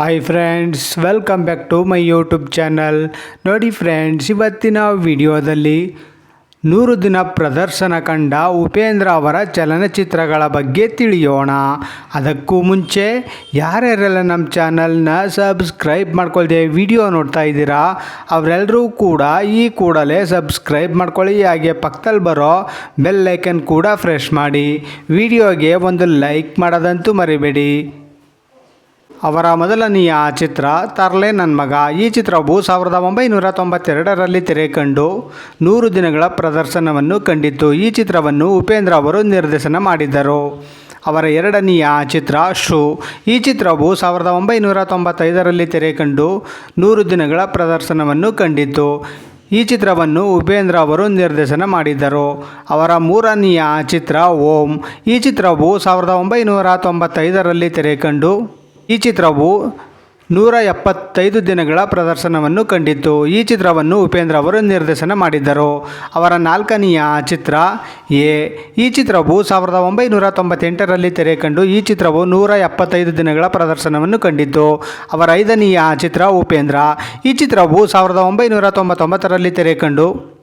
Hi friends welcome back to my YouTube channel ನೋಡಿ friends ಇವತ್ತಿನ ವಿಡಿಯೋದಲ್ಲಿ ನೂರು ದಿನ ಪ್ರದರ್ಶನ ಕಂಡ ಉಪೇಂದ್ರ ಅವರ ಚಲನಚಿತ್ರಗಳ ಬಗ್ಗೆ ತಿಳಿಯೋಣ. ಅದಕ್ಕೂ ಮುಂಚೆ ಯಾರ್ಯಾರೆಲ್ಲ ನಮ್ಮ ಚಾನಲ್ನ ಸಬ್ಸ್ಕ್ರೈಬ್ ಮಾಡ್ಕೊಳ್ದೆ ವಿಡಿಯೋ ನೋಡ್ತಾ ಇದ್ದೀರಾ ಅವರೆಲ್ಲರೂ ಕೂಡ ಈ ಕೂಡಲೇ ಸಬ್ಸ್ಕ್ರೈಬ್ ಮಾಡ್ಕೊಳ್ಳಿ. ಹಾಗೆ ಪಕ್ಕದಲ್ಲಿ ಬರೋ ಬೆಲ್ ಐಕನ್ ಕೂಡ ಫ್ರೆಶ್ ಮಾಡಿ. ವಿಡಿಯೋಗೆ ಒಂದು ಲೈಕ್ ಮಾಡೋದಂತೂ ಮರಿಬೇಡಿ. ಅವರ ಮೊದಲನೆಯ ಚಿತ್ರ, ತರ್ಲೆ ನನ್ನ ಮಗ. ಈ ಚಿತ್ರವು ಸಾವಿರದ ಒಂಬೈನೂರ ತೊಂಬತ್ತೆರಡರಲ್ಲಿ ತೆರೆ ಕಂಡು ನೂರು ದಿನಗಳ ಪ್ರದರ್ಶನವನ್ನು ಕಂಡಿತ್ತು. ಈ ಚಿತ್ರವನ್ನು ಉಪೇಂದ್ರ ಅವರು ನಿರ್ದೇಶನ ಮಾಡಿದ್ದರು. ಅವರ ಎರಡನೆಯ ಚಿತ್ರ, ಶೂ. ಈ ಚಿತ್ರವು ಸಾವಿರದ ಒಂಬೈನೂರ ತೊಂಬತ್ತೈದರಲ್ಲಿ ತೆರೆ ಕಂಡು ನೂರು ದಿನಗಳ ಪ್ರದರ್ಶನವನ್ನು ಕಂಡಿತ್ತು. ಈ ಚಿತ್ರವನ್ನು ಉಪೇಂದ್ರ ಅವರು ನಿರ್ದೇಶನ ಮಾಡಿದ್ದರು. ಅವರ ಮೂರನೆಯ ಚಿತ್ರ, ಓಂ. ಈ ಚಿತ್ರವು ಸಾವಿರದ ಒಂಬೈನೂರ ತೊಂಬತ್ತೈದರಲ್ಲಿ ತೆರೆ ಕಂಡು ಈ ಚಿತ್ರವು ನೂರ ಎಪ್ಪತ್ತೈದು ದಿನಗಳ ಪ್ರದರ್ಶನವನ್ನು ಕಂಡಿತ್ತು. ಈ ಚಿತ್ರವನ್ನು ಉಪೇಂದ್ರ ಅವರು ನಿರ್ದೇಶನ ಮಾಡಿದ್ದರು. ಅವರ ನಾಲ್ಕನೆಯ ಚಿತ್ರ ಎ. ಈ ಚಿತ್ರವು ಸಾವಿರದ ಒಂಬೈನೂರ ತೊಂಬತ್ತೆಂಟರಲ್ಲಿ ತೆರೆ ಕಂಡು ಈ ಚಿತ್ರವು ನೂರ ಎಪ್ಪತ್ತೈದು ದಿನಗಳ ಪ್ರದರ್ಶನವನ್ನು ಕಂಡಿತ್ತು. ಅವರ ಐದನೆಯ ಚಿತ್ರ ಉಪೇಂದ್ರ. ಈ ಚಿತ್ರವು ಸಾವಿರದ ಒಂಬೈನೂರ ತೊಂಬತ್ತೊಂಬತ್ತರಲ್ಲಿ ತೆರೆ ಕಂಡು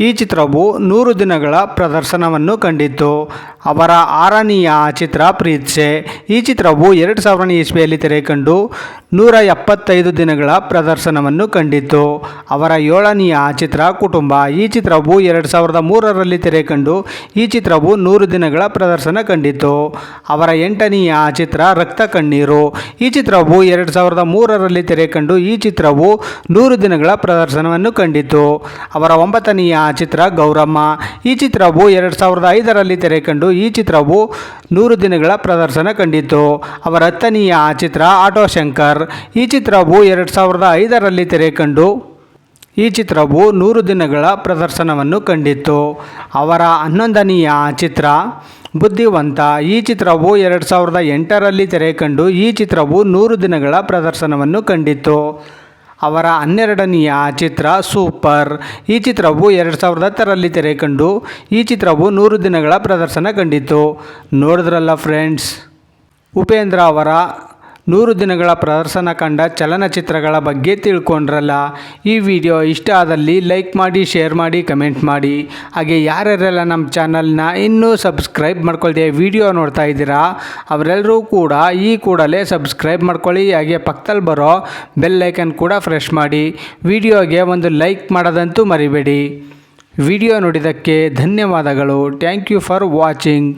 ಈ ಚಿತ್ರವು ನೂರು ದಿನಗಳ ಪ್ರದರ್ಶನವನ್ನು ಕಂಡಿತ್ತು. ಅವರ ಆರನೆಯ ಚಿತ್ರ ಪ್ರೀತ್ಸೆ. ಈ ಚಿತ್ರವು ಎರಡು ಸಾವಿರನೇ ಇಸ್ವಿಯಲ್ಲಿ ತೆರೆ ಕಂಡು ನೂರ ಎಪ್ಪತ್ತೈದು ದಿನಗಳ ಪ್ರದರ್ಶನವನ್ನು ಕಂಡಿತ್ತು. ಅವರ ಏಳನೆಯ ಚಿತ್ರ ಕುಟುಂಬ. ಈ ಚಿತ್ರವು ಎರಡು ಸಾವಿರದ ಮೂರರಲ್ಲಿ ತೆರೆ ಕಂಡು ಈ ಚಿತ್ರವು ನೂರು ದಿನಗಳ ಪ್ರದರ್ಶನ ಕಂಡಿತ್ತು. ಅವರ ಎಂಟನೆಯ ಚಿತ್ರ ರಕ್ತ ಕಣ್ಣೀರು. ಈ ಚಿತ್ರವು ಎರಡು ಸಾವಿರದ ಮೂರರಲ್ಲಿ ತೆರೆ ಕಂಡು ಈ ಚಿತ್ರವು ನೂರು ದಿನಗಳ ಪ್ರದರ್ಶನವನ್ನು ಕಂಡಿತ್ತು. ಅವರ ಒಂಬತ್ತನೆಯ ಚಿತ್ರ ಗೌರಮ್ಮ. ಈ ಚಿತ್ರವು ಎರಡು ಸಾವಿರದ ಐದರಲ್ಲಿ ತೆರೆ ಕಂಡು ಈ ಚಿತ್ರವು ನೂರು ದಿನಗಳ ಪ್ರದರ್ಶನ ಕಂಡಿತ್ತು. ಅವರ ಹತ್ತನೆಯ ಚಿತ್ರ ಆಟೋ ಶಂಕರ್ ಈ ಚಿತ್ರವು ಎರಡು ಸಾವಿರದ ಐದರಲ್ಲಿ ತೆರೆ ಕಂಡು ಈ ಚಿತ್ರವು ನೂರು ದಿನಗಳ ಪ್ರದರ್ಶನವನ್ನು ಕಂಡಿತ್ತು. ಅವರ ಹನ್ನೊಂದನೆಯ ಚಿತ್ರ ಬುದ್ಧಿವಂತ. ಈ ಚಿತ್ರವು ಎರಡು ಸಾವಿರದ ಎಂಟರಲ್ಲಿ ತೆರೆ ಕಂಡು ಈ ಚಿತ್ರವು ನೂರು ದಿನಗಳ ಪ್ರದರ್ಶನವನ್ನು ಕಂಡಿತ್ತು. ಅವರ ಹನ್ನೆರಡನೆಯ ಚಿತ್ರ ಸೂಪರ್. ಈ ಚಿತ್ರವು ಎರಡು ಸಾವಿರದ ಹತ್ತರಲ್ಲಿ ತೆರೆ ಕಂಡು ಈ ಚಿತ್ರವು ನೂರು ದಿನಗಳ ಪ್ರದರ್ಶನ ಕಂಡಿತ್ತು. ನೋಡಿದ್ರಲ್ಲ ಫ್ರೆಂಡ್ಸ್ ಉಪೇಂದ್ರ ಅವರ ನೂರು ದಿನಗಳ ಪ್ರದರ್ಶನ ಕಂಡ ಚಲನಚಿತ್ರಗಳ ಬಗ್ಗೆ ತಿಳ್ಕೊಂಡ್ರಲ್ಲ? ಈ ವಿಡಿಯೋ ಇಷ್ಟ ಆದಲ್ಲಿ ಲೈಕ್ ಮಾಡಿ, ಶೇರ್ ಮಾಡಿ, ಕಮೆಂಟ್ ಮಾಡಿ. ಹಾಗೆ ಯಾರ್ಯಾರೆಲ್ಲ ನಮ್ಮ ಚಾನಲ್ನ ಇನ್ನೂ ಸಬ್ಸ್ಕ್ರೈಬ್ ಮಾಡ್ಕೊಳ್ದೆ ವಿಡಿಯೋ ನೋಡ್ತಾ ಇದ್ದೀರಾ, ಅವರೆಲ್ಲರೂ ಕೂಡ ಈ ಕೂಡಲೇ ಸಬ್ಸ್ಕ್ರೈಬ್ ಮಾಡ್ಕೊಳ್ಳಿ. ಹಾಗೆ ಪಕ್ಕದಲ್ಲಿ ಬರೋ ಬೆಲ್ ಲೈಕನ್ ಕೂಡ ಫ್ರೆಶ್ ಮಾಡಿ. ವಿಡಿಯೋಗೆ ಒಂದು ಲೈಕ್ ಮಾಡೋದಂತೂ ಮರಿಬೇಡಿ. ವಿಡಿಯೋ ನೋಡಿದ್ದಕ್ಕೆ ಧನ್ಯವಾದಗಳು. Thank you for watching.